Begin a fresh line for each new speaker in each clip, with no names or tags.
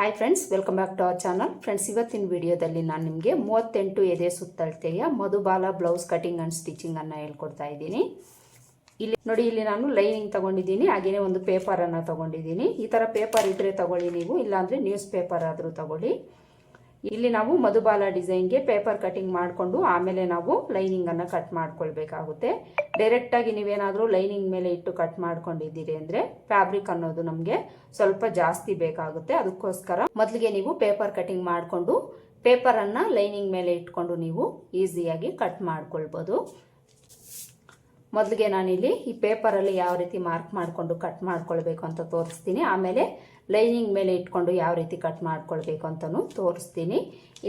Hi friends welcome back to our channel friends ಇವತ್ತಿನ ವಿಡಿಯೋದಲ್ಲಿ ನಾನು ನಿಮಗೆ ಮೂವತ್ತೆಂಟು ಎದೆ ಸುತ್ತಳತೆಯ ಮಧುಬಾಲ ಬ್ಲೌಸ್ ಕಟಿಂಗ್ ಆ್ಯಂಡ್ ಸ್ಟಿಚಿಂಗನ್ನು ಹೇಳ್ಕೊಡ್ತಾ ಇದ್ದೀನಿ. ಇಲ್ಲಿ ನೋಡಿ, ಇಲ್ಲಿ ನಾನು ಲೈನಿಂಗ್ ತಗೊಂಡಿದ್ದೀನಿ ಹಾಗೆಯೇ ಒಂದು ಪೇಪರನ್ನು ತಗೊಂಡಿದ್ದೀನಿ. ಈ ಥರ ಪೇಪರ್ ಇದ್ದರೆ ತಗೊಳ್ಳಿ ನೀವು, ಇಲ್ಲಾಂದರೆ ನ್ಯೂಸ್ ಪೇಪರ್ ಆದರೂ ತಗೊಳ್ಳಿ. ಇಲ್ಲಿ ನಾವು ಮಧುಬಾಲ ಡಿಸೈನ್ಗೆ ಪೇಪರ್ ಕಟಿಂಗ್ ಮಾಡಿಕೊಂಡು ಆಮೇಲೆ ನಾವು ಲೈನಿಂಗನ್ನು ಕಟ್ ಮಾಡ್ಕೊಳ್ಬೇಕಾಗುತ್ತೆ. ಡೈರೆಕ್ಟಾಗಿ ನೀವೇನಾದರೂ ಲೈನಿಂಗ್ ಮೇಲೆ ಇಟ್ಟು ಕಟ್ ಮಾಡ್ಕೊಂಡಿದ್ದೀರಿ ಅಂದರೆ ಫ್ಯಾಬ್ರಿಕ್ ಅನ್ನೋದು ನಮಗೆ ಸ್ವಲ್ಪ ಜಾಸ್ತಿ ಬೇಕಾಗುತ್ತೆ. ಅದಕ್ಕೋಸ್ಕರ ಮೊದಲಿಗೆ ನೀವು ಪೇಪರ್ ಕಟಿಂಗ್ ಮಾಡಿಕೊಂಡು ಪೇಪರನ್ನು ಲೈನಿಂಗ್ ಮೇಲೆ ಇಟ್ಕೊಂಡು ನೀವು ಈಸಿಯಾಗಿ ಕಟ್ ಮಾಡ್ಕೊಳ್ಬೋದು. ಮೊದಲಿಗೆ ನಾನಿಲ್ಲಿ ಈ ಪೇಪರಲ್ಲಿ ಯಾವ ರೀತಿ ಮಾರ್ಕ್ ಮಾಡಿಕೊಂಡು ಕಟ್ ಮಾಡ್ಕೊಳ್ಬೇಕು ಅಂತ ತೋರಿಸ್ತೀನಿ. ಆಮೇಲೆ ಲೈನಿಂಗ್ ಮೇಲೆ ಇಟ್ಕೊಂಡು ಯಾವ ರೀತಿ ಕಟ್ ಮಾಡ್ಕೊಳ್ಬೇಕು ಅಂತಲೂ ತೋರಿಸ್ತೀನಿ.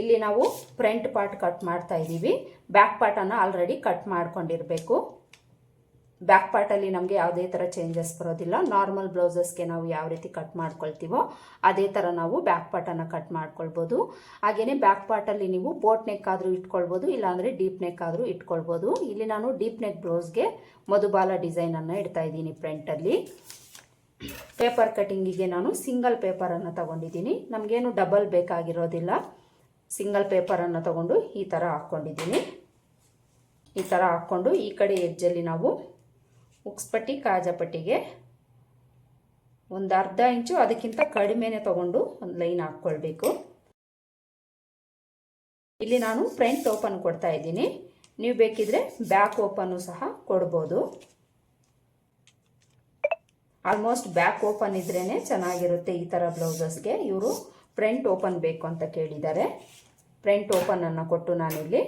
ಇಲ್ಲಿ ನಾವು ಫ್ರಂಟ್ ಪಾರ್ಟ್ ಕಟ್ ಮಾಡ್ತಾ ಇದ್ದೀವಿ. ಬ್ಯಾಕ್ ಪಾರ್ಟನ್ನು ಆಲ್ರೆಡಿ ಕಟ್ ಮಾಡ್ಕೊಂಡಿರಬೇಕು. ಬ್ಯಾಕ್ ಪಾರ್ಟಲ್ಲಿ ನಮಗೆ ಯಾವುದೇ ಥರ ಚೇಂಜಸ್ ಬರೋದಿಲ್ಲ. ನಾರ್ಮಲ್ ಬ್ಲೌಸಸ್ಗೆ ನಾವು ಯಾವ ರೀತಿ ಕಟ್ ಮಾಡ್ಕೊಳ್ತೀವೋ ಅದೇ ಥರ ನಾವು ಬ್ಯಾಕ್ ಪಾರ್ಟನ್ನು ಕಟ್ ಮಾಡ್ಕೊಳ್ಬೋದು. ಹಾಗೆಯೇ ಬ್ಯಾಕ್ ಪಾರ್ಟಲ್ಲಿ ನೀವು ಬೋಟ್ ನೆಕ್ ಆದರೂ ಇಟ್ಕೊಳ್ಬೋದು, ಇಲ್ಲಾಂದರೆ ಡೀಪ್ ನೆಕ್ ಆದರೂ ಇಟ್ಕೊಳ್ಬೋದು. ಇಲ್ಲಿ ನಾನು ಡೀಪ್ ನೆಕ್ ಬ್ಲೌಸ್ಗೆ ಮಧುಬಾಲ ಡಿಸೈನನ್ನು ಇಡ್ತಾ ಇದ್ದೀನಿ ಫ್ರಂಟಲ್ಲಿ ಪೇಪರ್ ಕಟಿಂಗಿಗೆ ನಾನು ಸಿಂಗಲ್ ಪೇಪರನ್ನು ತಗೊಂಡಿದ್ದೀನಿ. ನಮಗೇನು ಡಬಲ್ ಬೇಕಾಗಿರೋದಿಲ್ಲ. ಸಿಂಗಲ್ ಪೇಪರನ್ನು ತಗೊಂಡು ಈ ಥರ ಹಾಕ್ಕೊಂಡಿದ್ದೀನಿ ಈ ಥರ ಹಾಕ್ಕೊಂಡು ಈ ಕಡೆ ಎಜ್ಜಲ್ಲಿ ನಾವು ಉಕ್ಸ್ಪಟ್ಟಿ ಕಾಜಪಟ್ಟಿಗೆ ಒಂದು ಅರ್ಧ ಇಂಚು ಅದಕ್ಕಿಂತ ಕಡಿಮೆನೆ ತಗೊಂಡು ಒಂದು ಲೈನ್ ಹಾಕ್ಕೊಳ್ಬೇಕು. ಇಲ್ಲಿ ನಾನು ಫ್ರಂಟ್ ಓಪನ್ ಕೊಡ್ತಾ ಇದ್ದೀನಿ. ನೀವು ಬೇಕಿದ್ರೆ ಬ್ಯಾಕ್ ಓಪನ್ನು ಸಹ ಕೊಡ್ಬೋದು. ಆಲ್ಮೋಸ್ಟ್ ಬ್ಯಾಕ್ ಓಪನ್ ಇದ್ರೇ ಚೆನ್ನಾಗಿರುತ್ತೆ ಈ ಥರ ಬ್ಲೌಸಸ್ಗೆ. ಇವರು ಫ್ರಂಟ್ ಓಪನ್ ಬೇಕು ಅಂತ ಕೇಳಿದ್ದಾರೆ. ಫ್ರಂಟ್ ಓಪನನ್ನು ಕೊಟ್ಟು ನಾನಿಲ್ಲಿ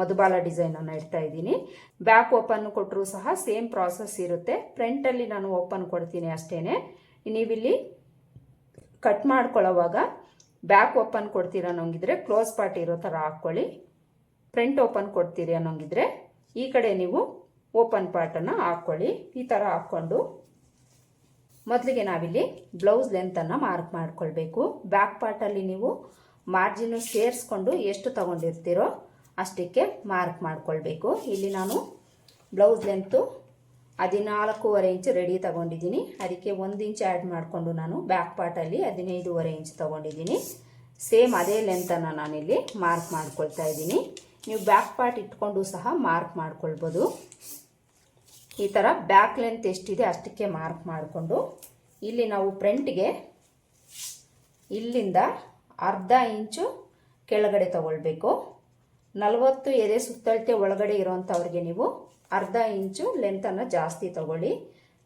ಮಧುಬಾಲ ಡಿಸೈನನ್ನು ಇಡ್ತಾ ಇದ್ದೀನಿ. ಬ್ಯಾಕ್ ಓಪನ್ ಕೊಟ್ಟರೂ ಸಹ ಸೇಮ್ ಪ್ರಾಸೆಸ್ ಇರುತ್ತೆ. ಫ್ರಂಟಲ್ಲಿ ನಾನು ಓಪನ್ ಕೊಡ್ತೀನಿ ಅಷ್ಟೇ ನೀವಿಲ್ಲಿ ಕಟ್ ಮಾಡ್ಕೊಳ್ಳೋವಾಗ ಬ್ಯಾಕ್ ಓಪನ್ ಕೊಡ್ತೀರ ಅನ್ನೋಂಗಿದ್ರೆ ಕ್ಲೋಸ್ ಪಾರ್ಟ್ ಇರೋ ಥರ ಹಾಕ್ಕೊಳ್ಳಿ. ಫ್ರಂಟ್ ಓಪನ್ ಕೊಡ್ತೀರಿ ಅನ್ನೋಂಗಿದ್ರೆ ಈ ಕಡೆ ನೀವು ಓಪನ್ ಪಾರ್ಟನ್ನು ಹಾಕ್ಕೊಳ್ಳಿ. ಈ ಥರ ಹಾಕ್ಕೊಂಡು ಮೊದಲಿಗೆ ನಾವಿಲ್ಲಿ ಬ್ಲೌಸ್ ಲೆಂತನ್ನು ಮಾರ್ಕ್ ಮಾಡಿಕೊಳ್ಬೇಕು. ಬ್ಯಾಕ್ ಪಾರ್ಟಲ್ಲಿ ನೀವು ಮಾರ್ಜಿನು ಸೇರಿಸ್ಕೊಂಡು ಎಷ್ಟು ತಗೊಂಡಿರ್ತೀರೋ ಅಷ್ಟಕ್ಕೆ ಮಾರ್ಕ್ ಮಾಡಿಕೊಳ್ಬೇಕು. ಇಲ್ಲಿ ನಾನು ಬ್ಲೌಸ್ ಲೆಂತು ಹದಿನಾಲ್ಕೂವರೆ ಇಂಚ್ ರೆಡಿ ತಗೊಂಡಿದ್ದೀನಿ. ಅದಕ್ಕೆ ಒಂದು ಇಂಚ್ ಆ್ಯಡ್ ಮಾಡಿಕೊಂಡು ನಾನು ಬ್ಯಾಕ್ ಪಾರ್ಟಲ್ಲಿ ಹದಿನೈದೂವರೆ ಇಂಚ್ ತಗೊಂಡಿದ್ದೀನಿ. ಸೇಮ್ ಅದೇ ಲೆಂತನ್ನು ನಾನಿಲ್ಲಿ ಮಾರ್ಕ್ ಮಾಡ್ಕೊಳ್ತಾ ಇದ್ದೀನಿ. ನೀವು ಬ್ಯಾಕ್ ಪಾರ್ಟ್ ಇಟ್ಕೊಂಡು ಸಹ ಮಾರ್ಕ್ ಮಾಡ್ಕೊಳ್ಬೋದು. ಈ ಥರ ಬ್ಯಾಕ್ ಲೆಂತ್ ಎಷ್ಟಿದೆ ಅಷ್ಟಕ್ಕೆ ಮಾರ್ಕ್ ಮಾಡಿಕೊಂಡು ಇಲ್ಲಿ ನಾವು ಫ್ರಂಟ್ಗೆ ಇಲ್ಲಿಂದ ಅರ್ಧ ಇಂಚು ಕೆಳಗಡೆ ತಗೊಳ್ಬೇಕು. ನಲವತ್ತು ಎದೆ ಸುತ್ತಳತೆ ಒಳಗಡೆ ಇರೋವಂಥವ್ರಿಗೆ ನೀವು ಅರ್ಧ ಇಂಚು ಲೆಂತನ್ನು ಜಾಸ್ತಿ ತಗೊಳ್ಳಿ.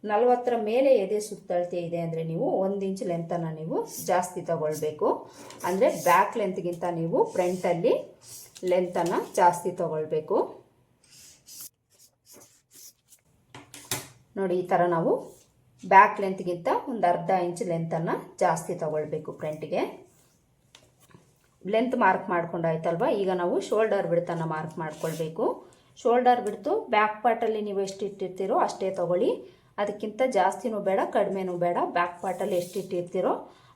ನಲವತ್ತರ ಮೇಲೆ ಎದೆ ಸುತ್ತಳತೆ ಇದೆ ಅಂದರೆ ನೀವು ಒಂದು ಇಂಚು ಲೆಂತನ್ನು ನೀವು ಜಾಸ್ತಿ ತಗೊಳ್ಬೇಕು. ಅಂದರೆ ಬ್ಯಾಕ್ ಲೆಂತ್ಗಿಂತ ನೀವು ಫ್ರಂಟಲ್ಲಿ ಲೆಂತನ್ನು ಜಾಸ್ತಿ ತಗೊಳ್ಬೇಕು. ನೋಡಿ, ಈ ಥರ ನಾವು ಬ್ಯಾಕ್ ಲೆಂತ್ಗಿಂತ ಒಂದು ಅರ್ಧ ಇಂಚ್ ಲೆಂತನ್ನು ಜಾಸ್ತಿ ತಗೊಳ್ಬೇಕು ಫ್ರಂಟಿಗೆ ಲೆಂತ್ ಮಾರ್ಕ್ ಮಾಡ್ಕೊಂಡಾಯ್ತಲ್ವ ಈಗ ನಾವು ಶೋಲ್ಡರ್ ಬಿಡ್ತನ್ನು ಮಾರ್ಕ್ ಮಾಡ್ಕೊಳ್ಬೇಕು. ಶೋಲ್ಡರ್ ಬಿಡ್ತು ಬ್ಯಾಕ್ ಪಾರ್ಟಲ್ಲಿ ನೀವು ಎಷ್ಟು ಇಟ್ಟಿರ್ತೀರೋ ಅಷ್ಟೇ ತೊಗೊಳ್ಳಿ. ಅದಕ್ಕಿಂತ ಜಾಸ್ತಿನೂ ಬೇಡ, ಕಡಿಮೆನೂ ಬೇಡ. ಬ್ಯಾಕ್ ಪಾರ್ಟಲ್ಲಿ ಎಷ್ಟು ಇಟ್ಟಿರ್ತೀರೋ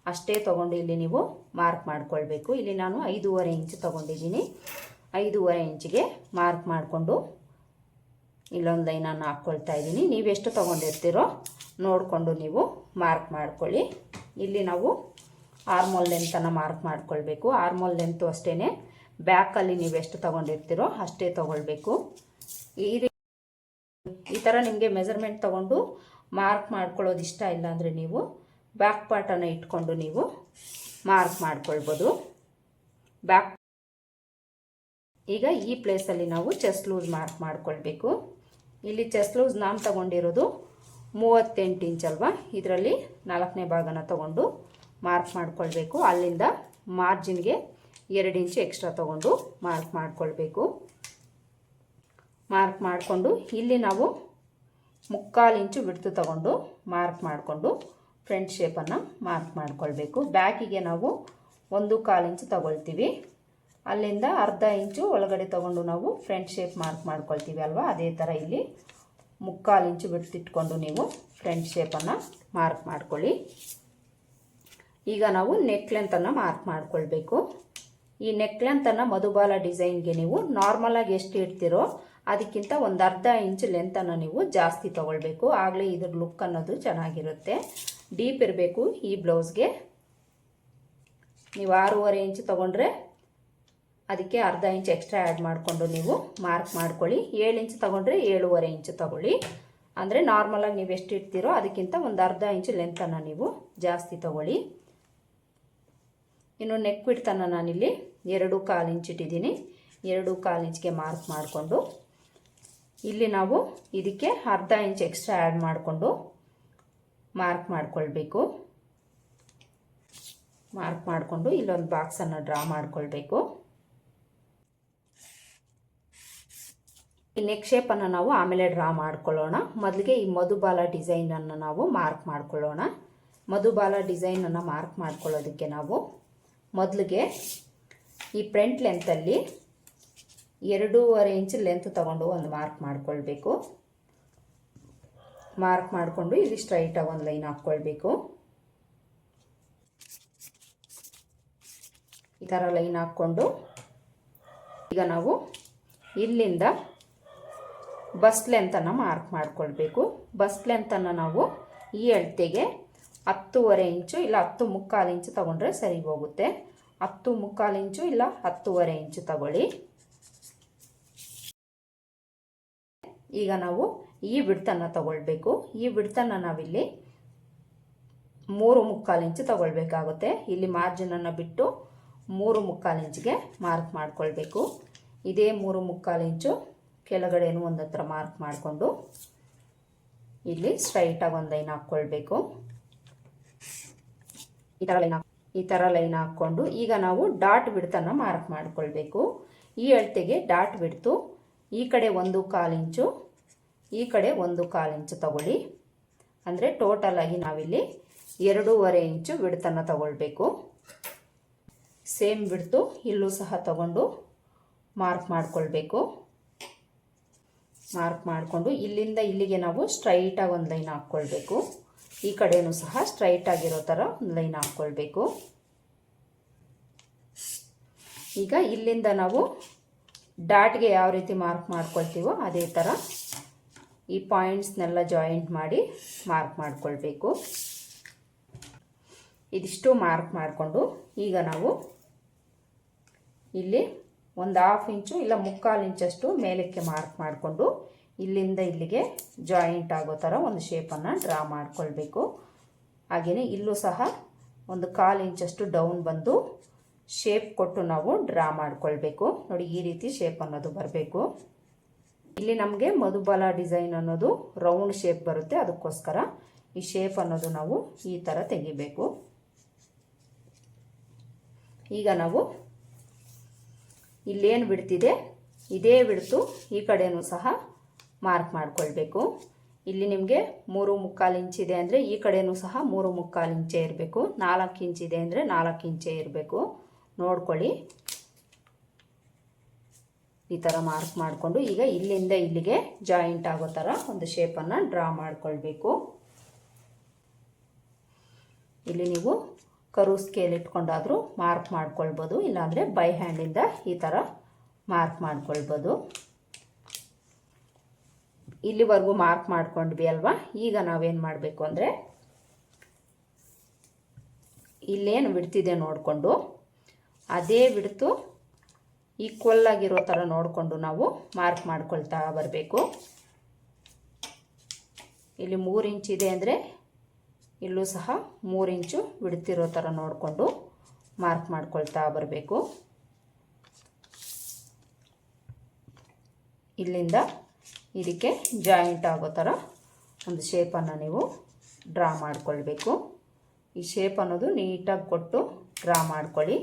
ಅಷ್ಟೇ ತೊಗೊಂಡು ಇಲ್ಲಿ ನೀವು ಮಾರ್ಕ್ ಮಾಡ್ಕೊಳ್ಬೇಕು. ಇಲ್ಲಿ ನಾನು ಐದೂವರೆ ಇಂಚ್ ತೊಗೊಂಡಿದ್ದೀನಿ. ಐದೂವರೆ ಇಂಚಿಗೆ ಮಾರ್ಕ್ ಮಾಡಿಕೊಂಡು ಇಲ್ಲೊಂದು ಲೈನನ್ನು ಹಾಕ್ಕೊಳ್ತಾ ಇದ್ದೀನಿ. ನೀವೆಷ್ಟು ತೊಗೊಂಡಿರ್ತೀರೋ ನೋಡಿಕೊಂಡು ನೀವು ಮಾರ್ಕ್ ಮಾಡ್ಕೊಳ್ಳಿ. ಇಲ್ಲಿ ನಾವು ಆರ್ಮೋಲ್ ಲೆಂತನ್ನು ಮಾರ್ಕ್ ಮಾಡ್ಕೊಳ್ಬೇಕು. ಆರ್ಮೋಲ್ ಲೆಂತು ಅಷ್ಟೇ ಬ್ಯಾಕಲ್ಲಿ ನೀವು ಎಷ್ಟು ತೊಗೊಂಡಿರ್ತೀರೋ ಅಷ್ಟೇ ತೊಗೊಳ್ಬೇಕು. ಈ ಈ ಥರ ನಿಮಗೆ ಮೆಜರ್ಮೆಂಟ್ ತೊಗೊಂಡು ಮಾರ್ಕ್ ಮಾಡ್ಕೊಳ್ಳೋದು ಇಷ್ಟ ಇಲ್ಲ ಅಂದರೆ ನೀವು ಬ್ಯಾಕ್ ಪಾರ್ಟನ್ನು ಇಟ್ಕೊಂಡು ನೀವು ಮಾರ್ಕ್ ಮಾಡ್ಕೊಳ್ಬೋದು. ಬ್ಯಾಕ್ ಈಗ ಈ ಪ್ಲೇಸಲ್ಲಿ ನಾವು ಚೆಸ್ಟ್ ಲೂಸ್ ಮಾರ್ಕ್ ಮಾಡ್ಕೊಳ್ಬೇಕು. ಇಲ್ಲಿ ಚೆಸ್ಟ್ ಲೂಸ್ ನಾನು ತಗೊಂಡಿರೋದು ಮೂವತ್ತೆಂಟು ಇಂಚ್ ಅಲ್ವಾ? ಇದರಲ್ಲಿ ನಾಲ್ಕನೇ ಭಾಗನ ತಗೊಂಡು ಮಾರ್ಕ್ ಮಾಡ್ಕೊಳ್ಬೇಕು. ಅಲ್ಲಿಂದ ಮಾರ್ಜಿನ್ಗೆ ಎರಡು ಇಂಚು ಎಕ್ಸ್ಟ್ರಾ ತಗೊಂಡು ಮಾರ್ಕ್ ಮಾಡ್ಕೊಳ್ಬೇಕು. ಮಾರ್ಕ್ ಮಾಡಿಕೊಂಡು ಇಲ್ಲಿ ನಾವು ಮುಕ್ಕಾಲು ಇಂಚು ಬಿಡ್ತು ತಗೊಂಡು ಮಾರ್ಕ್ ಮಾಡಿಕೊಂಡು ಫ್ರಂಟ್ ಶೇಪನ್ನು ಮಾರ್ಕ್ ಮಾಡ್ಕೊಳ್ಬೇಕು. ಬ್ಯಾಕಿಗೆ ನಾವು ಒಂದು ಕಾಲು ಇಂಚು ತಗೊಳ್ತೀವಿ. ಅಲ್ಲಿಂದ ಅರ್ಧ ಇಂಚು ಒಳಗಡೆ ತಗೊಂಡು ನಾವು ಫ್ರಂಟ್ ಶೇಪ್ ಮಾರ್ಕ್ ಮಾಡ್ಕೊಳ್ತೀವಿ ಅಲ್ವಾ? ಅದೇ ಥರ ಇಲ್ಲಿ ಮುಕ್ಕಾಲು ಇಂಚು ಬಿಡ್ತಿಟ್ಕೊಂಡು ನೀವು ಫ್ರಂಟ್ ಶೇಪನ್ನು ಮಾರ್ಕ್ ಮಾಡ್ಕೊಳ್ಳಿ. ಈಗ ನಾವು ನೆಕ್ ಲೆಂತನ್ನು ಮಾರ್ಕ್ ಮಾಡ್ಕೊಳ್ಬೇಕು. ಈ ನೆಕ್ ಲೆಂತನ್ನು ಮಧುಬಾಲ ಡಿಸೈನ್ಗೆ ನೀವು ನಾರ್ಮಲಾಗಿ ಎಷ್ಟು ಇಡ್ತೀರೋ ಅದಕ್ಕಿಂತ ಒಂದು ಅರ್ಧ ಇಂಚು ಲೆಂತನ್ನು ನೀವು ಜಾಸ್ತಿ ತೊಗೊಳ್ಬೇಕು. ಆಗಲೇ ಇದ್ರ ಲುಕ್ ಅನ್ನೋದು ಚೆನ್ನಾಗಿರುತ್ತೆ. ಡೀಪ್ ಇರಬೇಕು ಈ ಬ್ಲೌಸ್ಗೆ ನೀವು ಆರೂವರೆ ಇಂಚು ತೊಗೊಂಡ್ರೆ ಅದಕ್ಕೆ ಅರ್ಧ ಇಂಚ್ ಎಕ್ಸ್ಟ್ರಾ ಆ್ಯಡ್ ಮಾಡಿಕೊಂಡು ನೀವು ಮಾರ್ಕ್ ಮಾಡ್ಕೊಳ್ಳಿ. ಏಳು ಇಂಚ್ ತೊಗೊಂಡ್ರೆ ಏಳುವರೆ ಇಂಚು ತೊಗೊಳ್ಳಿ. ಅಂದರೆ ನಾರ್ಮಲಾಗಿ ನೀವು ಎಷ್ಟು ಇಡ್ತೀರೋ ಅದಕ್ಕಿಂತ ಒಂದು ಅರ್ಧ ಇಂಚ್ ಲೆಂತನ್ನು ನೀವು ಜಾಸ್ತಿ ತೊಗೊಳ್ಳಿ. ಇನ್ನು ನೆಕ್ ಬಿಡ್ತನ ನಾನಿಲ್ಲಿ ಎರಡು ಕಾಲು ಇಂಚ್ ಇಟ್ಟಿದ್ದೀನಿ. ಎರಡು ಕಾಲು ಇಂಚ್ಗೆ ಮಾರ್ಕ್ ಮಾಡಿಕೊಂಡು. ಇಲ್ಲಿ ನಾವು ಇದಕ್ಕೆ ಅರ್ಧ ಇಂಚ್ ಎಕ್ಸ್ಟ್ರಾ ಆ್ಯಡ್ ಮಾಡಿಕೊಂಡು ಮಾರ್ಕ್ ಮಾಡಿಕೊಳ್ಬೇಕು. ಮಾರ್ಕ್ ಮಾಡಿಕೊಂಡು ಇಲ್ಲೊಂದು ಬಾಕ್ಸನ್ನು ಡ್ರಾ ಮಾಡ್ಕೊಳ್ಬೇಕು. ಈ ನೆಕ್ಷೇಪನ್ನು ನಾವು ಆಮೇಲೆ ಡ್ರಾ ಮಾಡ್ಕೊಳ್ಳೋಣ. ಮೊದಲಿಗೆ ಈ ಮಧುಬಾಲ ಡಿಸೈನನ್ನು ನಾವು ಮಾರ್ಕ್ ಮಾಡ್ಕೊಳ್ಳೋಣ. ಮಧುಬಾಲ ಡಿಸೈನನ್ನು ಮಾರ್ಕ್ ಮಾಡ್ಕೊಳ್ಳೋದಕ್ಕೆ ನಾವು ಮೊದಲಿಗೆ ಈ ಫ್ರಂಟ್ ಲೆಂತಲ್ಲಿ ಎರಡೂವರೆ ಇಂಚ್ ಲೆಂತ್ ತೊಗೊಂಡು ಒಂದು ಮಾರ್ಕ್ ಮಾಡ್ಕೊಳ್ಬೇಕು. ಮಾರ್ಕ್ ಮಾಡಿಕೊಂಡು ಇಲ್ಲಿ ಸ್ಟ್ರೈಟಾಗಿ ಒಂದು ಲೈನ್ ಹಾಕ್ಕೊಳ್ಬೇಕು. ಈ ಥರ ಲೈನ್ ಹಾಕ್ಕೊಂಡು ಈಗ ನಾವು ಇಲ್ಲಿಂದ ಬಸ್ ಲೆಂತನ್ನು ಮಾರ್ಕ್ ಮಾಡ್ಕೊಳ್ಬೇಕು. ಬಸ್ ಲೆಂತನ್ನು ನಾವು ಈ ಅಳತೆಗೆ ಹತ್ತುವರೆ ಇಂಚು ಇಲ್ಲ ಹತ್ತು ಮುಕ್ಕಾಲು ಇಂಚು ತಗೊಂಡ್ರೆ ಸರಿ ಹೋಗುತ್ತೆ. ಹತ್ತು ಮುಕ್ಕಾಲು ಇಂಚು ಇಲ್ಲ ಹತ್ತುವರೆ ಇಂಚು ತಗೊಳ್ಳಿ. ಈಗ ನಾವು ಈ ಬಿಡ್ತನ್ನು ತಗೊಳ್ಬೇಕು. ಈ ಬಿಡ್ತನ್ನು ನಾವಿಲ್ಲಿ ಮೂರು ಮುಕ್ಕಾಲು ಇಂಚು ತಗೊಳ್ಬೇಕಾಗುತ್ತೆ. ಇಲ್ಲಿ ಮಾರ್ಜಿನನ್ನು ಬಿಟ್ಟು ಮೂರು ಮುಕ್ಕಾಲು ಇಂಚಿಗೆ ಮಾರ್ಕ್ ಮಾಡ್ಕೊಳ್ಬೇಕು. ಇದೇ ಮೂರು ಮುಕ್ಕಾಲು ಇಂಚು ಕೆಳಗಡೆನೂ ಒಂದು ಹತ್ರ ಮಾರ್ಕ್ ಮಾಡಿಕೊಂಡು ಇಲ್ಲಿ ಸ್ಟ್ರೈಟಾಗಿ ಒಂದು ಲೈನ್ ಹಾಕ್ಕೊಳ್ಬೇಕು. ಈ ಥರ ಲೈನ್ ಈ ಥರ ಲೈನ್ ಹಾಕ್ಕೊಂಡು ಈಗ ನಾವು ಡಾಟ್ ಬಿಡ್ತನ್ನು ಮಾರ್ಕ್ ಮಾಡಿಕೊಳ್ಬೇಕು. ಈ ಅಳತೆಗೆ ಡಾಟ್ ಬಿಡ್ತು ಈ ಕಡೆ ಒಂದು ಕಾಲು ಇಂಚು ಈ ಕಡೆ ಒಂದು ಕಾಲು ಇಂಚು ತಗೊಳ್ಳಿ. ಅಂದರೆ ಟೋಟಲಾಗಿ ನಾವಿಲ್ಲಿ ಎರಡೂವರೆ ಇಂಚು ಬಿಡ್ತನ್ನು ತಗೊಳ್ಬೇಕು. ಸೇಮ್ ಬಿಡ್ತು ಇಲ್ಲೂ ಸಹ ತಗೊಂಡು ಮಾರ್ಕ್ ಮಾಡಿಕೊಳ್ಬೇಕು. ಮಾರ್ಕ್ ಮಾಡಿಕೊಂಡು ಇಲ್ಲಿಂದ ಇಲ್ಲಿಗೆ ನಾವು ಸ್ಟ್ರೈಟಾಗಿ ಒಂದು ಲೈನ್ ಹಾಕ್ಕೊಳ್ಬೇಕು. ಈ ಕಡೆಯೂ ಸಹ ಸ್ಟ್ರೈಟಾಗಿರೋ ಥರ ಒಂದು ಲೈನ್ ಹಾಕ್ಕೊಳ್ಬೇಕು. ಈಗ ಇಲ್ಲಿಂದ ನಾವು ಡಾಟ್ಗೆ ಯಾವ ರೀತಿ ಮಾರ್ಕ್ ಮಾಡ್ಕೊಳ್ತೀವೋ ಅದೇ ಥರ ಈ ಪಾಯಿಂಟ್ಸ್ನೆಲ್ಲ ಜಾಯಿಂಟ್ ಮಾಡಿ ಮಾರ್ಕ್ ಮಾಡ್ಕೊಳ್ಬೇಕು. ಇದಿಷ್ಟು ಮಾರ್ಕ್ ಮಾಡಿಕೊಂಡು ಈಗ ನಾವು ಇಲ್ಲಿ ಒಂದು ಹಾಫ್ ಇಂಚು ಇಲ್ಲ ಮುಕ್ಕಾಲು ಇಂಚಷ್ಟು ಮೇಲಕ್ಕೆ ಮಾರ್ಕ್ ಮಾಡಿಕೊಂಡು ಇಲ್ಲಿಂದ ಇಲ್ಲಿಗೆ ಜಾಯಿಂಟ್ ಆಗೋ ಥರ ಒಂದು ಶೇಪನ್ನು ಡ್ರಾ ಮಾಡ್ಕೊಳ್ಬೇಕು. ಹಾಗೆಯೇ ಇಲ್ಲೂ ಸಹ ಒಂದು ಕಾಲು ಇಂಚಷ್ಟು ಡೌನ್ ಬಂದು ಶೇಪ್ ಕೊಟ್ಟು ನಾವು ಡ್ರಾ ಮಾಡ್ಕೊಳ್ಬೇಕು. ನೋಡಿ ಈ ರೀತಿ ಶೇಪ್ ಅನ್ನೋದು ಬರಬೇಕು. ಇಲ್ಲಿ ನಮಗೆ ಮಧುಬಲ ಡಿಸೈನ್ ಅನ್ನೋದು ರೌಂಡ್ ಶೇಪ್ ಬರುತ್ತೆ. ಅದಕ್ಕೋಸ್ಕರ ಈ ಶೇಪ್ ಅನ್ನೋದು ನಾವು ಈ ಥರ ತೆಗಿಬೇಕು. ಈಗ ನಾವು ಇಲ್ಲೇನು ಬಿಡ್ತಿದೆ, ಇದೇ ಬಿಡ್ತು. ಈ ಕಡೆಯೂ ಸಹ ಮಾರ್ಕ್ ಮಾಡಿಕೊಳ್ಬೇಕು. ಇಲ್ಲಿ ನಿಮಗೆ ಮೂರು ಮುಕ್ಕಾಲು ಇಂಚಿದೆ ಅಂದರೆ ಈ ಕಡೆಯೂ ಸಹ ಮೂರು ಮುಕ್ಕಾಲು ಇಂಚೆ ಇರಬೇಕು. ನಾಲ್ಕು ಇಂಚಿದೆ ಅಂದರೆ ನಾಲ್ಕು ಇಂಚೆ ಇರಬೇಕು. ನೋಡ್ಕೊಳ್ಳಿ. ಈ ಥರ ಮಾರ್ಕ್ ಮಾಡಿಕೊಂಡು ಈಗ ಇಲ್ಲಿಂದ ಇಲ್ಲಿಗೆ ಜಾಯಿಂಟ್ ಆಗೋ ಥರ ಒಂದು ಶೇಪನ್ನು ಡ್ರಾ ಮಾಡಿಕೊಳ್ಬೇಕು. ಇಲ್ಲಿ ನೀವು ಕರು ಸ್ಕೇಲ್ ಇಟ್ಕೊಂಡಾದರೂ ಮಾರ್ಕ್ ಮಾಡ್ಕೊಳ್ಬೋದು. ಇಲ್ಲಾಂದರೆ ಬೈ ಹ್ಯಾಂಡಿಂದ ಈ ಥರ ಮಾರ್ಕ್ ಮಾಡ್ಕೊಳ್ಬೋದು. ಇಲ್ಲಿವರೆಗೂ ಮಾರ್ಕ್ ಮಾಡ್ಕೊಂಡ್ವಿ ಅಲ್ವಾ? ಈಗ ನಾವೇನು ಮಾಡಬೇಕು ಅಂದರೆ ಇಲ್ಲೇನು ಬಿಡ್ತಿದೆ ನೋಡಿಕೊಂಡು, ಅದೇ ಬಿಡ್ತು ಈಕ್ವಲ್ ಆಗಿರೋ ಥರ ನೋಡಿಕೊಂಡು ನಾವು ಮಾರ್ಕ್ ಮಾಡ್ಕೊಳ್ತಾ ಬರಬೇಕು. ಇಲ್ಲಿ ಮೂರು ಇಂಚ್ ಇದೆ ಅಂದರೆ ಇಲ್ಲೂ ಸಹ ಮೂರು ಇಂಚು ಬಿಡ್ತಿರೋ ಥರ ನೋಡಿಕೊಂಡು ಮಾರ್ಕ್ ಮಾಡ್ಕೊಳ್ತಾ ಬರಬೇಕು. ಇಲ್ಲಿಂದ ಇದಕ್ಕೆ ಜಾಯಿಂಟ್ ಆಗೋ ಥರ ಒಂದು ಶೇಪನ್ನು ನೀವು ಡ್ರಾ ಮಾಡಿಕೊಳ್ಬೇಕು. ಈ ಶೇಪ್ ಅನ್ನೋದು ನೀಟಾಗಿ ಕೊಟ್ಟು ಡ್ರಾ ಮಾಡ್ಕೊಳ್ಳಿ.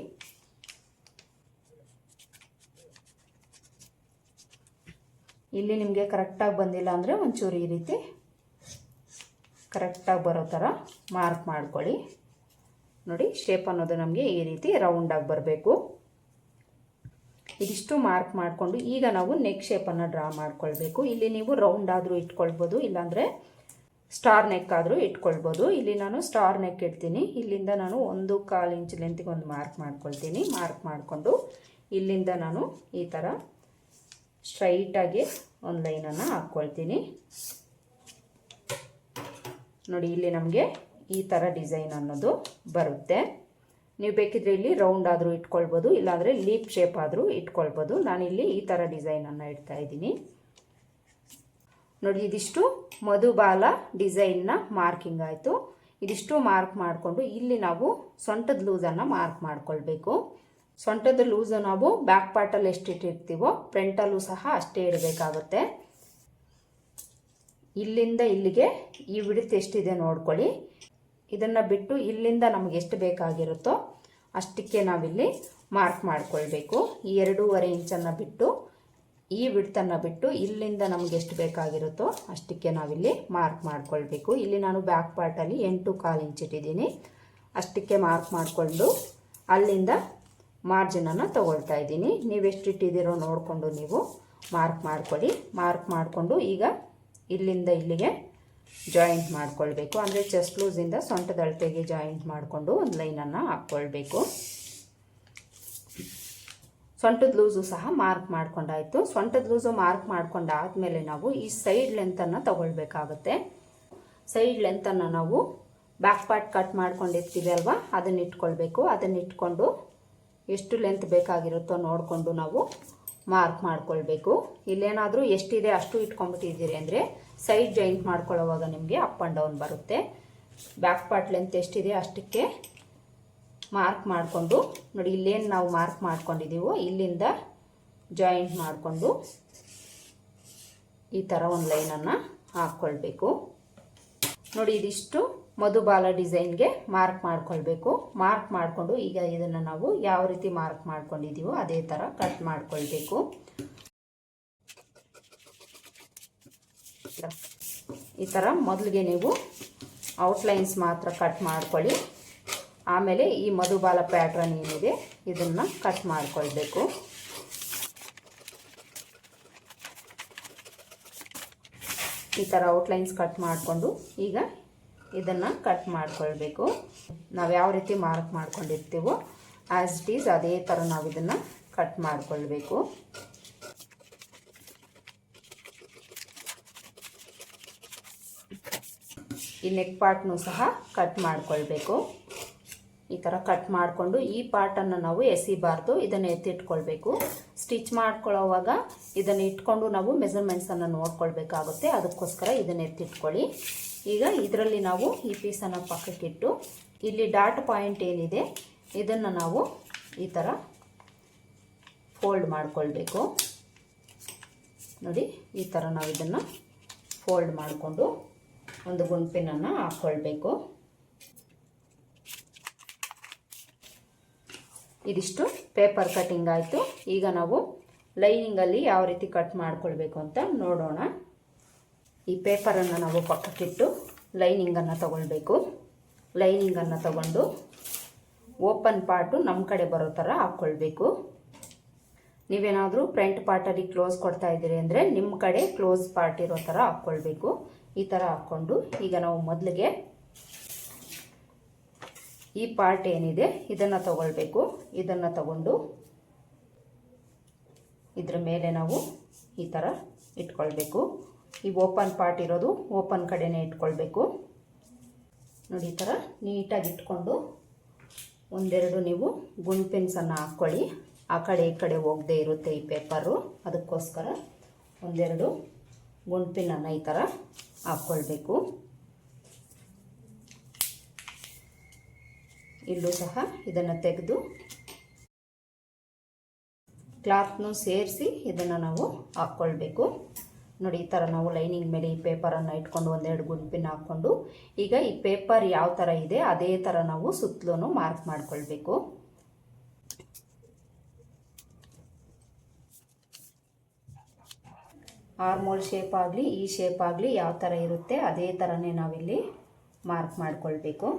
ಇಲ್ಲಿ ನಿಮಗೆ ಕರೆಕ್ಟಾಗಿ ಬಂದಿಲ್ಲ ಅಂದರೆ ಒಂಚೂರು ಈ ರೀತಿ ಕರೆಕ್ಟಾಗಿ ಬರೋ ಥರ ಮಾರ್ಕ್ ಮಾಡ್ಕೊಳ್ಳಿ. ನೋಡಿ ಶೇಪ್ ಅನ್ನೋದು ನಮಗೆ ಈ ರೀತಿ ರೌಂಡಾಗಿ ಬರಬೇಕು. ಇದಿಷ್ಟು ಮಾರ್ಕ್ ಮಾಡಿಕೊಂಡು ಈಗ ನಾವು ನೆಕ್ ಶೇಪನ್ನು ಡ್ರಾ ಮಾಡ್ಕೊಳ್ಬೇಕು. ಇಲ್ಲಿ ನೀವು ರೌಂಡ್ ಆದರೂ ಇಟ್ಕೊಳ್ಬೋದು, ಇಲ್ಲಾಂದರೆ ಸ್ಟಾರ್ ನೆಕ್ ಆದರೂ ಇಟ್ಕೊಳ್ಬೋದು. ಇಲ್ಲಿ ನಾನು ಸ್ಟಾರ್ ನೆಕ್ ಇಡ್ತೀನಿ. ಇಲ್ಲಿಂದ ನಾನು ಒಂದು ಕಾಲು ಇಂಚ್ ಲೆಂತಿಗೆ ಒಂದು ಮಾರ್ಕ್ ಮಾಡ್ಕೊಳ್ತೀನಿ. ಮಾರ್ಕ್ ಮಾಡಿಕೊಂಡು ಇಲ್ಲಿಂದ ನಾನು ಈ ಥರ ಸ್ಟ್ರೈಟಾಗಿ ಒಂದು ಲೈನನ್ನು ಹಾಕ್ಕೊಳ್ತೀನಿ. ನೋಡಿ, ಇಲ್ಲಿ ನಮಗೆ ಈ ಥರ ಡಿಸೈನ್ ಅನ್ನೋದು ಬರುತ್ತೆ. ನೀವು ಬೇಕಿದ್ರೆ ಇಲ್ಲಿ ರೌಂಡ್ ಆದರೂ ಇಟ್ಕೊಳ್ಬೋದು, ಇಲ್ಲಾಂದರೆ ಲೀಪ್ ಶೇಪ್ ಆದರೂ ಇಟ್ಕೊಳ್ಬೋದು. ನಾನಿಲ್ಲಿ ಈ ಥರ ಡಿಸೈನನ್ನು ಇಡ್ತಾ ಇದ್ದೀನಿ. ನೋಡಿ, ಇದಿಷ್ಟು ಮಧುಬಾಲ ಡಿಸೈನ್ನ ಮಾರ್ಕಿಂಗ್ ಆಯಿತು. ಇದಿಷ್ಟು ಮಾರ್ಕ್ ಮಾಡಿಕೊಂಡು ಇಲ್ಲಿ ನಾವು ಸೊಂಟದ ಲೂಸನ್ನು ಮಾರ್ಕ್ ಮಾಡ್ಕೊಳ್ಬೇಕು. ಸೊಂಟದ ಲೂಸು ನಾವು ಬ್ಯಾಕ್ ಪಾರ್ಟಲ್ಲಿ ಎಷ್ಟು ಇಟ್ಟಿರ್ತೀವೋ ಫ್ರಂಟಲ್ಲೂ ಸಹ ಅಷ್ಟೇ ಇಡಬೇಕಾಗುತ್ತೆ. ಇಲ್ಲಿಂದ ಇಲ್ಲಿಗೆ ಈ ವಿಡ್ತ್ ಎಷ್ಟಿದೆ ನೋಡ್ಕೊಳ್ಳಿ. ಇದನ್ನು ಬಿಟ್ಟು ಇಲ್ಲಿಂದ ನಮಗೆ ಎಷ್ಟು ಬೇಕಾಗಿರುತ್ತೋ ಅಷ್ಟಕ್ಕೆ ನಾವಿಲ್ಲಿ ಮಾರ್ಕ್ ಮಾಡಿಕೊಳ್ಬೇಕು. ಈ ಎರಡೂವರೆ ಇಂಚನ್ನು ಬಿಟ್ಟು, ಈ ವಿಡ್ತನ್ನು ಬಿಟ್ಟು ಇಲ್ಲಿಂದ ನಮಗೆ ಎಷ್ಟು ಬೇಕಾಗಿರುತ್ತೋ ಅಷ್ಟಕ್ಕೆ ನಾವಿಲ್ಲಿ ಮಾರ್ಕ್ ಮಾಡಿಕೊಳ್ಬೇಕು. ಇಲ್ಲಿ ನಾನು ಬ್ಯಾಕ್ ಪಾರ್ಟಲ್ಲಿ ಎಂಟು ಕಾಲು ಇಂಚ್ ಇಟ್ಟಿದ್ದೀನಿ. ಅಷ್ಟಕ್ಕೆ ಮಾರ್ಕ್ ಮಾಡಿಕೊಂಡು ಅಲ್ಲಿಂದ ಮಾರ್ಜಿನನ್ನು ತಗೊಳ್ತಾ ಇದ್ದೀನಿ. ನೀವು ಎಷ್ಟು ಇಟ್ಟಿದ್ದೀರೋ ನೋಡಿಕೊಂಡು ನೀವು ಮಾರ್ಕ್ ಮಾಡ್ಕೊಳ್ಳಿ. ಮಾರ್ಕ್ ಮಾಡಿಕೊಂಡು ಈಗ ಇಲ್ಲಿಂದ ಇಲ್ಲಿಗೆ ಜಾಯಿಂಟ್ ಮಾಡ್ಕೊಳ್ಬೇಕು. ಅಂದರೆ ಚೆಸ್ಟ್ ಲೂಸಿಂದ ಸೊಂಟದ ಅಳತೆಗೆ ಜಾಯಿಂಟ್ ಮಾಡಿಕೊಂಡು ಒಂದು ಲೈನನ್ನು ಹಾಕ್ಕೊಳ್ಬೇಕು ಸೊಂಟದ ಲೂಸು ಸಹ ಮಾರ್ಕ್ ಮಾಡ್ಕೊಂಡಾಯಿತು. ಸೊಂಟದ ಲೂಸು ಮಾರ್ಕ್ ಮಾಡ್ಕೊಂಡಾದ್ಮೇಲೆ ನಾವು ಈ ಸೈಡ್ ಲೆಂತನ್ನು ತಗೊಳ್ಬೇಕಾಗುತ್ತೆ. ಸೈಡ್ ಲೆಂತನ್ನು ನಾವು ಬ್ಯಾಕ್ ಪಾರ್ಟ್ ಕಟ್ ಮಾಡ್ಕೊಂಡಿರ್ತೀವಿ ಅಲ್ವಾ? ಅದನ್ನ ಇಟ್ಕೊಳ್ಬೇಕು. ಅದನ್ನ ಇಟ್ಕೊಂಡು ಎಷ್ಟು ಲೆಂತ್ ಬೇಕಾಗಿರುತ್ತೋ ನೋಡಿಕೊಂಡು ನಾವು ಮಾರ್ಕ್ ಮಾಡ್ಕೊಳ್ಬೇಕು. ಇಲ್ಲೇನಾದರೂ ಎಷ್ಟಿದೆ ಅಷ್ಟು ಇಟ್ಕೊಂಡ್ಬಿಟ್ಟಿದ್ದೀರಿ ಅಂದರೆ ಸೈಡ್ ಜಾಯಿಂಟ್ ಮಾಡ್ಕೊಳ್ಳೋವಾಗ ನಿಮಗೆ ಅಪ್ ಆ್ಯಂಡ್ ಡೌನ್ ಬರುತ್ತೆ. ಬ್ಯಾಕ್ ಪಾರ್ಟ್ ಲೆಂತ್ ಎಷ್ಟಿದೆ ಅಷ್ಟಕ್ಕೆ ಮಾರ್ಕ್ ಮಾಡಿಕೊಂಡು, ನೋಡಿ ಇಲ್ಲೇನು ನಾವು ಮಾರ್ಕ್ ಮಾಡ್ಕೊಂಡಿದ್ದೀವೋ ಇಲ್ಲಿಂದ ಜಾಯಿಂಟ್ ಮಾಡಿಕೊಂಡು ಈ ಥರ ಒಂದು ಲೈನನ್ನು ಹಾಕ್ಕೊಳ್ಬೇಕು ನೋಡಿ ಇದಿಷ್ಟು ಮಧುಬಾಲ ಡಿಸೈನ್ಗೆ ಮಾರ್ಕ್ ಮಾಡ್ಕೊಳ್ಬೇಕು. ಮಾರ್ಕ್ ಮಾಡಿಕೊಂಡು ಈಗ ಇದನ್ನು ನಾವು ಯಾವ ರೀತಿ ಮಾರ್ಕ್ ಮಾಡ್ಕೊಂಡಿದ್ದೀವೋ ಅದೇ ಥರ ಕಟ್ ಮಾಡ್ಕೊಳ್ಬೇಕು. ಈ ಥರ ಮೊದಲಿಗೆ ನೀವು ಔಟ್ಲೈನ್ಸ್ ಮಾತ್ರ ಕಟ್ ಮಾಡ್ಕೊಳ್ಳಿ. ಆಮೇಲೆ ಈ ಮಧುಬಾಲ ಪ್ಯಾಟ್ರನ್ ಏನಿದೆ ಇದನ್ನು ಕಟ್ ಮಾಡ್ಕೊಳ್ಬೇಕು. ಈ ಥರ ಔಟ್ಲೈನ್ಸ್ ಕಟ್ ಮಾಡಿಕೊಂಡು ಈಗ ಇದನ್ನು ಕಟ್ ಮಾಡಿಕೊಳ್ಬೇಕು. ನಾವು ಯಾವ ರೀತಿ ಮಾರ್ಕ್ ಮಾಡ್ಕೊಂಡಿರ್ತೀವೋ ಆ್ಯಸ್ ಇಟ್ ಈಸ್ ಅದೇ ಥರ ನಾವು ಇದನ್ನು ಕಟ್ ಮಾಡಿಕೊಳ್ಬೇಕು. ಈ ನೆಕ್ ಪಾರ್ಟ್ನು ಸಹ ಕಟ್ ಮಾಡಿಕೊಳ್ಬೇಕು. ಈ ಥರ ಕಟ್ ಮಾಡಿಕೊಂಡು ಈ ಪಾರ್ಟನ್ನು ನಾವು ಎಸಿಬಾರ್ದು, ಇದನ್ನು ಎತ್ತಿಟ್ಕೊಳ್ಬೇಕು. ಸ್ಟಿಚ್ ಮಾಡ್ಕೊಳ್ಳೋವಾಗ ಇದನ್ನು ಇಟ್ಕೊಂಡು ನಾವು ಮೆಸರ್ಮೆಂಟ್ಸನ್ನು ನೋಡ್ಕೊಳ್ಬೇಕಾಗುತ್ತೆ. ಅದಕ್ಕೋಸ್ಕರ ಇದನ್ನು ಎತ್ತಿಟ್ಕೊಳ್ಳಿ. ಈಗ ಇದರಲ್ಲಿ ನಾವು ಈ ಪೀಸನ್ನು ಪಕ್ಕಕ್ಕಿಟ್ಟು ಇಲ್ಲಿ ಡಾಟ್ ಪಾಯಿಂಟ್ ಏನಿದೆ, ಇದನ್ನು ನಾವು ಈ ಥರ ಫೋಲ್ಡ್ ಮಾಡಿಕೊಳ್ಬೇಕು. ನೋಡಿ, ಈ ಥರ ನಾವು ಇದನ್ನು ಫೋಲ್ಡ್ ಮಾಡಿಕೊಂಡು ಒಂದು ಗುಂಪಿನನ್ನು ಹಾಕ್ಕೊಳ್ಬೇಕು ಇದಿಷ್ಟು ಪೇಪರ್ ಕಟ್ಟಿಂಗ್ ಆಯಿತು. ಈಗ ನಾವು ಲೈನಿಂಗಲ್ಲಿ ಯಾವ ರೀತಿ ಕಟ್ ಮಾಡ್ಕೊಳ್ಬೇಕು ಅಂತ ನೋಡೋಣ. ಈ ಪೇಪರನ್ನು ನಾವು ಪಕ್ಕಕ್ಕಿಟ್ಟು ಲೈನಿಂಗನ್ನು ತಗೊಳ್ಬೇಕು. ಲೈನಿಂಗನ್ನು ತಗೊಂಡು ಓಪನ್ ಪಾರ್ಟು ನಮ್ಮ ಕಡೆ ಬರೋ ಥರ ಹಾಕ್ಕೊಳ್ಬೇಕು. ನೀವೇನಾದರೂ ಫ್ರಂಟ್ ಪಾರ್ಟಲ್ಲಿ ಕ್ಲೋಸ್ ಕೊಡ್ತಾ ಇದ್ದೀರಿ ಅಂದರೆ ನಿಮ್ಮ ಕಡೆ ಕ್ಲೋಸ್ ಪಾರ್ಟ್ ಇರೋ ಥರ ಹಾಕ್ಕೊಳ್ಬೇಕು. ಈ ಥರ ಹಾಕ್ಕೊಂಡು ಈಗ ನಾವು ಮೊದಲಿಗೆ ಈ ಪಾರ್ಟ್ ಏನಿದೆ ಇದನ್ನು ತಗೊಳ್ಬೇಕು. ಇದನ್ನು ತಗೊಂಡು ಇದ್ರ ಮೇಲೆ ನಾವು ಈ ಥರ ಇಟ್ಕೊಳ್ಬೇಕು. ಈ ಓಪನ್ ಪಾರ್ಟ್ ಇರೋದು ಓಪನ್ ಕಡೆನೇ ಇಟ್ಕೊಳ್ಬೇಕು. ನೋಡಿ ಈ ಥರ ನೀಟಾಗಿ ಇಟ್ಕೊಂಡು ಒಂದೆರಡು ನೀವು ಗುಂಡ್ಪಿನ್ಸನ್ನು ಹಾಕ್ಕೊಳ್ಳಿ. ಆ ಕಡೆ ಈ ಕಡೆ ಹೋಗದೆ ಇರುತ್ತೆ ಈ ಪೇಪರು. ಅದಕ್ಕೋಸ್ಕರ ಒಂದೆರಡು ಗುಂಡ್ಪಿನನ್ನು ಈ ಥರ ಹಾಕ್ಕೊಳ್ಬೇಕು. ಇಲ್ಲೂ ಸಹ ಇದನ್ನು ತೆಗೆದು ಕ್ಲಾತ್ನೂ ಸೇರಿಸಿ ಇದನ್ನು ನಾವು ಹಾಕ್ಕೊಳ್ಬೇಕು. ನೋಡಿ, ಈ ಥರ ನಾವು ಲೈನಿಂಗ್ ಮೇಲೆ ಈ ಪೇಪರನ್ನು ಇಟ್ಕೊಂಡು ಒಂದೆರಡು ಗುಂಪಿನ ಹಾಕ್ಕೊಂಡು, ಈಗ ಈ ಪೇಪರ್ ಯಾವ ಥರ ಇದೆ, ಅದೇ ಥರ ನಾವು ಸುತ್ತಲೂ ಮಾರ್ಕ್ ಮಾಡಿಕೊಳ್ಬೇಕು. ಆರ್ಮೋಲ್ ಶೇಪ್ ಆಗಲಿ ಈ ಶೇಪ್ ಆಗಲಿ ಯಾವ ಥರ ಇರುತ್ತೆ, ಅದೇ ಥರನೇ ನಾವಿಲ್ಲಿ ಮಾರ್ಕ್ ಮಾಡ್ಕೊಳ್ಬೇಕು.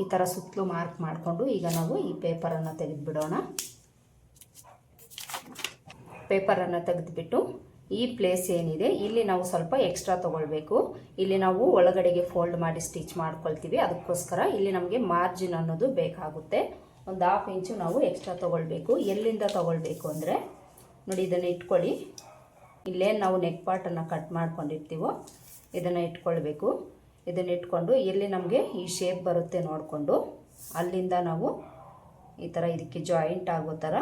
ಈ ಥರ ಸುತ್ತಲೂ ಮಾರ್ಕ್ ಮಾಡಿಕೊಂಡು ಈಗ ನಾವು ಈ ಪೇಪರನ್ನು ತೆಗೆದುಬಿಡೋಣ. ಪೇಪರನ್ನು ತೆಗೆದುಬಿಟ್ಟು ಈ ಪ್ಲೇಸ್ ಏನಿದೆ, ಇಲ್ಲಿ ನಾವು ಸ್ವಲ್ಪ ಎಕ್ಸ್ಟ್ರಾ ತೊಗೊಳ್ಬೇಕು. ಇಲ್ಲಿ ನಾವು ಒಳಗಡೆಗೆ ಫೋಲ್ಡ್ ಮಾಡಿ ಸ್ಟಿಚ್ ಮಾಡ್ಕೊಳ್ತೀವಿ. ಅದಕ್ಕೋಸ್ಕರ ಇಲ್ಲಿ ನಮಗೆ ಮಾರ್ಜಿನ್ ಅನ್ನೋದು ಬೇಕಾಗುತ್ತೆ. ಒಂದು ಹಾಫ್ ಇಂಚು ನಾವು ಎಕ್ಸ್ಟ್ರಾ ತೊಗೊಳ್ಬೇಕು. ಎಲ್ಲಿಂದ ತೊಗೊಳ್ಬೇಕು ಅಂದರೆ, ನೋಡಿ ಇದನ್ನು ಇಟ್ಕೊಳ್ಳಿ. ಇಲ್ಲೇನು ನಾವು ನೆಕ್ ಪಾರ್ಟನ್ನು ಕಟ್ ಮಾಡ್ಕೊಂಡಿರ್ತೀವೋ, ಇದನ್ನು ಇಟ್ಕೊಳ್ಬೇಕು. ಇದನ್ನು ಇಟ್ಕೊಂಡು ಎಲ್ಲಿ ನಮಗೆ ಈ ಶೇಪ್ ಬರುತ್ತೆ ನೋಡಿಕೊಂಡು. ಅಲ್ಲಿಂದ ನಾವು ಈ ಥರ ಇದಕ್ಕೆ ಜಾಯಿಂಟ್ ಆಗೋ ಥರ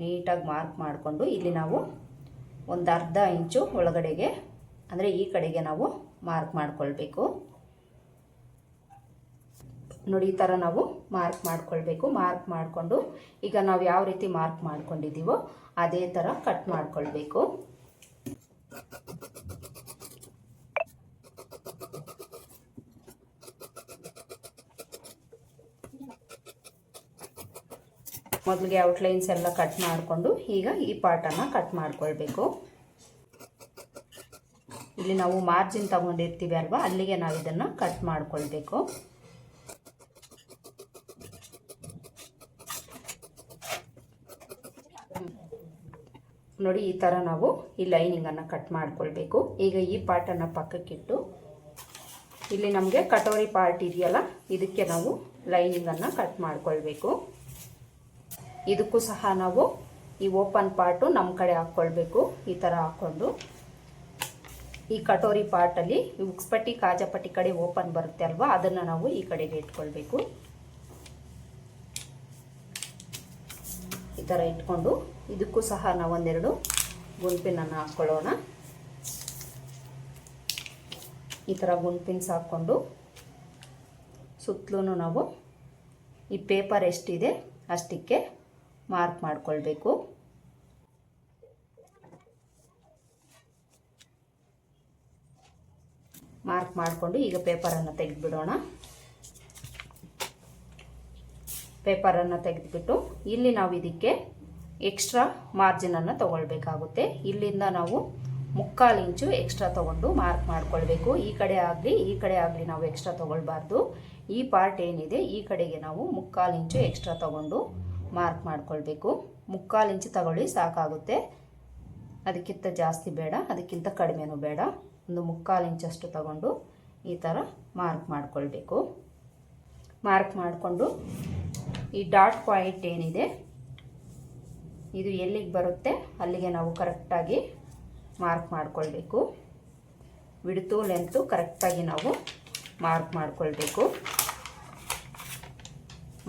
ನೀಟಾಗಿ ಮಾರ್ಕ್ ಮಾಡಿಕೊಂಡು ಇಲ್ಲಿ ನಾವು ಒಂದು ಅರ್ಧ ಇಂಚು ಒಳಗಡೆಗೆ, ಅಂದರೆ ಈ ಕಡೆಗೆ ನಾವು ಮಾರ್ಕ್ ಮಾಡಿಕೊಳ್ಬೇಕು. ನೋಡಿ, ಈ ಥರ ನಾವು ಮಾರ್ಕ್ ಮಾಡಿಕೊಳ್ಬೇಕು. ಮಾರ್ಕ್ ಮಾಡಿಕೊಂಡು ಈಗ ನಾವು ಯಾವ ರೀತಿ ಮಾರ್ಕ್ ಮಾಡ್ಕೊಂಡಿದ್ದೀವೋ ಅದೇ ಥರ ಕಟ್ ಮಾಡ್ಕೊಳ್ಬೇಕು. ಮೊದಲಿಗೆ ಔಟ್ಲೈನ್ಸ್ ಎಲ್ಲ ಕಟ್ ಮಾಡಿಕೊಂಡು ಈಗ ಈ ಪಾರ್ಟನ್ನು ಕಟ್ ಮಾಡ್ಕೊಳ್ಬೇಕು. ಇಲ್ಲಿ ನಾವು ಮಾರ್ಜಿನ್ ತಗೊಂಡಿರ್ತೀವಿ ಅಲ್ವಾ? ಅಲ್ಲಿಗೆ ನಾವು ಇದನ್ನು ಕಟ್ ಮಾಡ್ಕೊಳ್ಬೇಕು. ನೋಡಿ, ಈ ಥರ ನಾವು ಈ ಲೈನಿಂಗನ್ನು ಕಟ್ ಮಾಡ್ಕೊಳ್ಬೇಕು. ಈಗ ಈ ಪಾರ್ಟನ್ನು ಪಕ್ಕಕ್ಕಿಟ್ಟು ಇಲ್ಲಿ ನಮಗೆ ಕಟೋರಿ ಪಾರ್ಟ್ ಇದೆಯಲ್ಲ? ಇದಕ್ಕೆ ನಾವು ಲೈನಿಂಗನ್ನು ಕಟ್ ಮಾಡ್ಕೊಳ್ಬೇಕು. ಇದಕ್ಕೂ ಸಹ ನಾವು ಈ ಓಪನ್ ಪಾರ್ಟು ನಮ್ಮ ಕಡೆ ಹಾಕ್ಕೊಳ್ಬೇಕು ಈ ಥರ ಹಾಕ್ಕೊಂಡು. ಈ ಕಟೋರಿ ಪಾರ್ಟಲ್ಲಿ ಈ ಉಕ್ಸ್ಪಟ್ಟಿ, ಕಾಜಪಟ್ಟಿ ಕಡೆ ಓಪನ್ ಬರುತ್ತೆ ಅಲ್ವಾ, ಅದನ್ನು ನಾವು ಈ ಕಡೆಗೆ ಇಟ್ಕೊಳ್ಬೇಕು. ಈ ಥರ ಇಟ್ಕೊಂಡು ಇದಕ್ಕೂ ಸಹ ನಾವು ಒಂದೆರಡು ಗುಂಪಿನನ್ನು ಹಾಕ್ಕೊಳ್ಳೋಣ ಈ ಥರ ಗುಂಪಿನ್ಸ್ ಹಾಕ್ಕೊಂಡು ಸುತ್ತಲೂ ನಾವು ಈ ಪೇಪರ್ ಎಷ್ಟಿದೆ ಅಷ್ಟಕ್ಕೆ ಮಾರ್ಕ್ ಮಾಡಿಕೊಳ್ಬೇಕು. ಮಾರ್ಕ್ ಮಾಡಿಕೊಂಡು ಈಗ ಪೇಪರನ್ನು ತೆಗೆದುಬಿಡೋಣ. ಪೇಪರನ್ನು ತೆಗೆದುಬಿಟ್ಟು ಇಲ್ಲಿ ನಾವು ಇದಕ್ಕೆ ಎಕ್ಸ್ಟ್ರಾ ಮಾರ್ಜಿನನ್ನು ತಗೊಳ್ಬೇಕಾಗುತ್ತೆ. ಇಲ್ಲಿಂದ ನಾವು ಮುಕ್ಕಾಲು ಇಂಚು ಎಕ್ಸ್ಟ್ರಾ ತೊಗೊಂಡು ಮಾರ್ಕ್ ಮಾಡ್ಕೊಳ್ಬೇಕು. ಈ ಕಡೆ ಆಗಲಿ, ಈ ಕಡೆ ಆಗಲಿ ನಾವು ಎಕ್ಸ್ಟ್ರಾ ತೊಗೊಳ್ಬಾರ್ದು. ಈ ಪಾರ್ಟ್ ಏನಿದೆ, ಈ ಕಡೆಗೆ ನಾವು ಮುಕ್ಕಾಲು ಇಂಚು ಎಕ್ಸ್ಟ್ರಾ ತೊಗೊಂಡು ಮಾರ್ಕ್ ಮಾಡ್ಕೊಳ್ಬೇಕು. ಮುಕ್ಕಾಲು ಇಂಚು ತಗೊಳ್ಳಿ, ಸಾಕಾಗುತ್ತೆ. ಅದಕ್ಕಿಂತ ಜಾಸ್ತಿ ಬೇಡ, ಅದಕ್ಕಿಂತ ಕಡಿಮೆನೂ ಬೇಡ. ಒಂದು ಮುಕ್ಕಾಲು ಇಂಚಷ್ಟು ತಗೊಂಡು ಈ ಥರ ಮಾರ್ಕ್ ಮಾಡ್ಕೊಳ್ಬೇಕು. ಮಾರ್ಕ್ ಮಾಡಿಕೊಂಡು ಈ ಡಾಟ್ ಪಾಯಿಂಟ್ ಏನಿದೆ, ಇದು ಎಲ್ಲಿಗೆ ಬರುತ್ತೆ, ಅಲ್ಲಿಗೆ ನಾವು ಕರೆಕ್ಟಾಗಿ ಮಾರ್ಕ್ ಮಾಡಿಕೊಳ್ಬೇಕು. ವಿಡ್ತು, ಲೆಂತು ಕರೆಕ್ಟಾಗಿ ನಾವು ಮಾರ್ಕ್ ಮಾಡಿಕೊಳ್ಬೇಕು.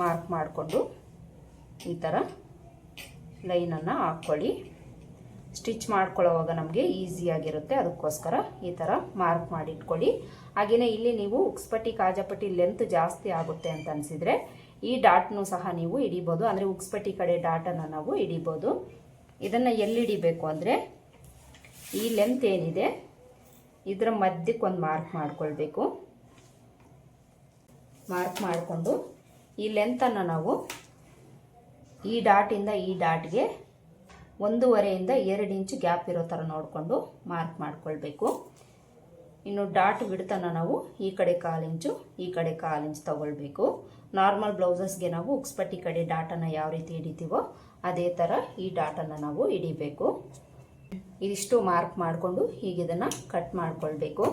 ಮಾರ್ಕ್ ಮಾಡಿಕೊಂಡು ಈ ಥರ ಲೈನನ್ನು ಹಾಕ್ಕೊಳ್ಳಿ ಸ್ಟಿಚ್ ಮಾಡ್ಕೊಳ್ಳೋವಾಗ ನಮಗೆ ಈಸಿಯಾಗಿರುತ್ತೆ ಅದಕ್ಕೋಸ್ಕರ ಈ ಥರ ಮಾರ್ಕ್ ಮಾಡಿಟ್ಕೊಳ್ಳಿ. ಹಾಗೆಯೇ ಇಲ್ಲಿ ನೀವು ಉಕ್ಸ್ಪಟ್ಟಿ ಕಾಜಪಟ್ಟಿ ಲೆಂತ್ ಜಾಸ್ತಿ ಆಗುತ್ತೆ ಅಂತ ಅನಿಸಿದರೆ ಈ ಡಾಟ್ನು ಸಹ ನೀವು ಹಿಡಿಬೋದು. ಅಂದರೆ ಉಕ್ಸ್ಪಟ್ಟಿ ಕಡೆ ಡಾಟನ್ನು ನಾವು ಹಿಡಿಬೋದು. ಇದನ್ನು ಎಲ್ಲಿ ಹಿಡಿಬೇಕು ಅಂದರೆ ಈ ಲೆಂತ್ ಏನಿದೆ, ಇದರ ಮಧ್ಯಕ್ಕೆ ಒಂದು ಮಾರ್ಕ್ ಮಾಡ್ಕೊಳ್ಬೇಕು. ಮಾರ್ಕ್ ಮಾಡಿಕೊಂಡು ಈ ಲೆಂತನ್ನು ನಾವು ಈ ಡಾಟಿಂದ ಈ ಡಾಟ್ಗೆ ಒಂದೂವರೆಯಿಂದ ಎರಡು ಇಂಚು ಗ್ಯಾಪ್ ಇರೋ ಥರ ನೋಡಿಕೊಂಡು ಮಾರ್ಕ್ ಮಾಡ್ಕೊಳ್ಬೇಕು. ಇನ್ನು ಡಾಟ್ ಬಿಡ್ತನ ನಾವು ಈ ಕಡೆ ಕಾಲು ಇಂಚು, ಈ ಕಡೆ ಕಾಲು ಇಂಚು ತಗೊಳ್ಬೇಕು. ನಾರ್ಮಲ್ ಬ್ಲೌಸಸ್ಗೆ ನಾವು ಉಕ್ಸ್ಪಟ್ಟಿ ಕಡೆ ಡಾಟನ್ನು ಯಾವ ರೀತಿ ಹಿಡಿತೀವೋ ಅದೇ ಥರ ಈ ಡಾಟನ್ನು ನಾವು ಹಿಡಿಬೇಕು. ಇದಿಷ್ಟು ಮಾರ್ಕ್ ಮಾಡಿಕೊಂಡು ಹೀಗಿದನ್ನು ಕಟ್ ಮಾಡ್ಕೊಳ್ಬೇಕು.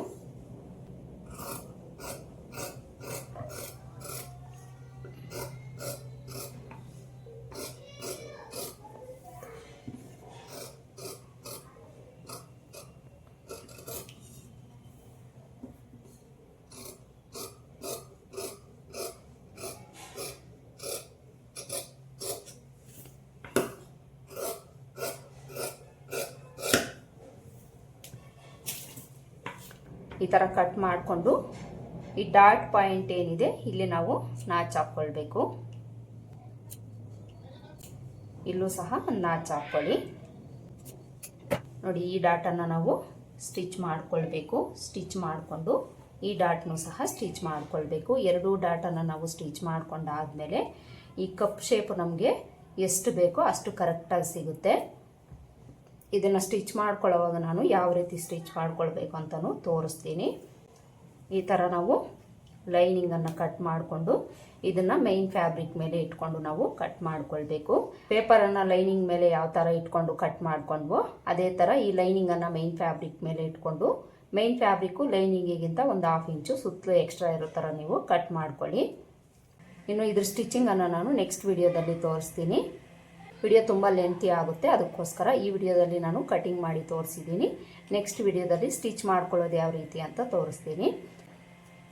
ಈ ಥರ ಕಟ್ ಮಾಡಿಕೊಂಡು ಈ ಡಾಟ್ ಪಾಯಿಂಟ್ ಏನಿದೆ, ಇಲ್ಲಿ ನಾವು ನಾಚ್ ಹಾಕ್ಕೊಳ್ಬೇಕು. ಇಲ್ಲೂ ಸಹ ನಾಚ್ ಹಾಕ್ಕೊಳ್ಳಿ. ನೋಡಿ, ಈ ಡಾಟನ್ನು ನಾವು ಸ್ಟಿಚ್ ಮಾಡಿಕೊಳ್ಬೇಕು. ಸ್ಟಿಚ್ ಮಾಡಿಕೊಂಡು ಈ ಡಾಟ್ನು ಸಹ ಸ್ಟಿಚ್ ಮಾಡಿಕೊಳ್ಬೇಕು. ಎರಡೂ ಡಾಟನ್ನು ನಾವು ಸ್ಟಿಚ್ ಮಾಡ್ಕೊಂಡಾದಮೇಲೆ ಈ ಕಪ್ ಶೇಪ್ ನಮಗೆ ಎಷ್ಟು ಬೇಕೋ ಅಷ್ಟು ಕರೆಕ್ಟಾಗಿ ಸಿಗುತ್ತೆ. ಇದನ್ನು ಸ್ಟಿಚ್ ಮಾಡ್ಕೊಳ್ಳೋವಾಗ ನಾನು ಯಾವ ರೀತಿ ಸ್ಟಿಚ್ ಮಾಡ್ಕೊಳ್ಬೇಕು ಅಂತಲೂ ತೋರಿಸ್ತೀನಿ. ಈ ಥರ ನಾವು ಲೈನಿಂಗನ್ನು ಕಟ್ ಮಾಡಿಕೊಂಡು ಇದನ್ನು ಮೈನ್ ಫ್ಯಾಬ್ರಿಕ್ ಮೇಲೆ ಇಟ್ಕೊಂಡು ನಾವು ಕಟ್ ಮಾಡ್ಕೊಳ್ಬೇಕು. ಪೇಪರನ್ನು ಲೈನಿಂಗ್ ಮೇಲೆ ಯಾವ ಥರ ಇಟ್ಕೊಂಡು ಕಟ್ ಮಾಡ್ಕೊಂಡ್ವೋ ಅದೇ ಥರ ಈ ಲೈನಿಂಗನ್ನು ಮೈನ್ ಫ್ಯಾಬ್ರಿಕ್ ಮೇಲೆ ಇಟ್ಕೊಂಡು ಮೈನ್ ಫ್ಯಾಬ್ರಿಕ್ಕು ಲೈನಿಂಗಿಗಿಂತ ಒಂದು ಹಾಫ್ ಇಂಚು ಸುತ್ತಲೂ ಎಕ್ಸ್ಟ್ರಾ ಇರೋ ಥರ ನೀವು ಕಟ್ ಮಾಡ್ಕೊಳ್ಳಿ. ಇನ್ನು ಇದ್ರ ಸ್ಟಿಚಿಂಗನ್ನು ನಾನು ನೆಕ್ಸ್ಟ್ ವಿಡಿಯೋದಲ್ಲಿ ತೋರಿಸ್ತೀನಿ. ವಿಡಿಯೋ ತುಂಬ ಲೆಂತಿ ಆಗುತ್ತೆ. ಅದಕ್ಕೋಸ್ಕರ ಈ ವಿಡಿಯೋದಲ್ಲಿ ನಾನು ಕಟಿಂಗ್ ಮಾಡಿ ತೋರಿಸಿದ್ದೀನಿ. ನೆಕ್ಸ್ಟ್ ವಿಡಿಯೋದಲ್ಲಿ ಸ್ಟಿಚ್ ಮಾಡ್ಕೊಳ್ಳೋದು ಯಾವ ರೀತಿ ಅಂತ ತೋರಿಸ್ತೀನಿ.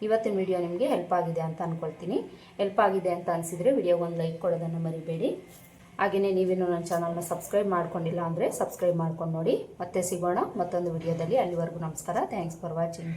ಇವತ್ತಿನ ವಿಡಿಯೋ ನಿಮಗೆ ಹೆಲ್ಪ್ ಆಗಿದೆ ಅಂತ ಅಂದ್ಕೊಳ್ತೀನಿ ಹೆಲ್ಪ್ ಆಗಿದೆ ಅಂತ ಅನಿಸಿದರೆ ವಿಡಿಯೋಗೆ ಒಂದು ಲೈಕ್ ಕೊಡೋದನ್ನು ಮರಿಬೇಡಿ. ಹಾಗೆಯೇ ನೀವೇನು ನನ್ನ ಚಾನಲ್ನ ಸಬ್ಸ್ಕ್ರೈಬ್ ಮಾಡ್ಕೊಂಡಿಲ್ಲ ಅಂದರೆ ಸಬ್ಸ್ಕ್ರೈಬ್ ಮಾಡ್ಕೊಂಡು ನೋಡಿ. ಮತ್ತೆ ಸಿಗೋಣ ಮತ್ತೊಂದು ವಿಡಿಯೋದಲ್ಲಿ. ಅಲ್ಲಿವರೆಗೂ ನಮಸ್ಕಾರ. Thanks for watching